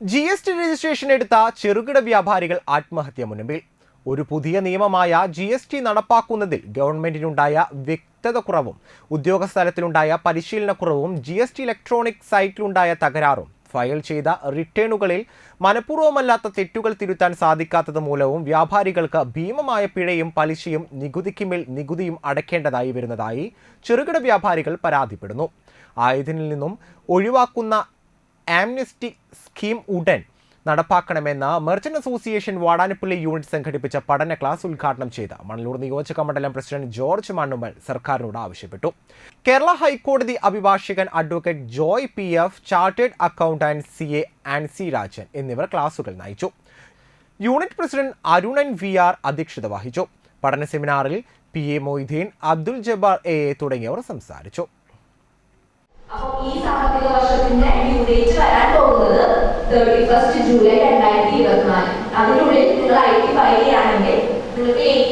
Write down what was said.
G S T registration എടുത്ത ചെറുകിട വ്യാപാരികൾ ആത്മഹത്യ മുൻപിൽ. ഒരു പുതിയ നിയമമായ ജി എസ് ടി നടപ്പാക്കുന്നതിൽ ഗവൺമെന്റിനുണ്ടായ വ്യക്തത കുറവും ഉദ്യോഗസ്ഥലത്തിലുണ്ടായ പരിശീലനക്കുറവും ജി എസ് ടി ഇലക്ട്രോണിക് സൈറ്റിലുണ്ടായ തകരാറും ഫയൽ ചെയ്ത റിട്ടേണുകളിൽ മനഃപൂർവമല്ലാത്ത തെറ്റുകൾ തിരുത്താൻ സാധിക്കാത്തത് മൂലവും വ്യാപാരികൾക്ക് ഭീമമായ പിഴയും പലിശയും നികുതിക്ക് മേൽ നികുതിയും അടയ്ക്കേണ്ടതായി വരുന്നതായി ചെറുകിട വ്യാപാരികൾ പരാതിപ്പെടുന്നു. ആയതിനിൽ നിന്നും ഒഴിവാക്കുന്ന ആംനസ്റ്റി സ്കീം ഉടൻ നടപ്പാക്കണമെന്ന് മെർച്ചന്റ് അസോസിയേഷൻ വാടാനപ്പള്ളി യൂണിറ്റ് സംഘടിപ്പിച്ച പഠന ക്ലാസ് ഉദ്ഘാടനം ചെയ്ത മണലൂർ നിയോജക മണ്ഡലം പ്രസിഡന്റ് ജോർജ് മണ്ണുമൽ സർക്കാരിനോട് ആവശ്യപ്പെട്ടു. കേരള ഹൈക്കോടതി അഭിഭാഷകൻ advocate Joy P F chartered accountant C A Ancy Rajan എന്നിവർ ക്ലാസുകൾ നയിച്ചു. Unit president Arunan V R അധ്യക്ഷത വഹിച്ചു. പഠന സെമിനാറിൽ P A Moideen Abdul Jabbar A തുടങ്ങിയവർ സംസാരിച്ചു. തേർട്ടി ഫസ്റ്റ് ജൂലൈ രണ്ടായിരത്തി ഇരുപത്തിനാല്. അതിനുള്ളിൽ നിങ്ങൾ ഐ ടി ഫയൽ ചെയ്യുകയാണെങ്കിൽ നിങ്ങൾക്ക് എയ്റ്റ്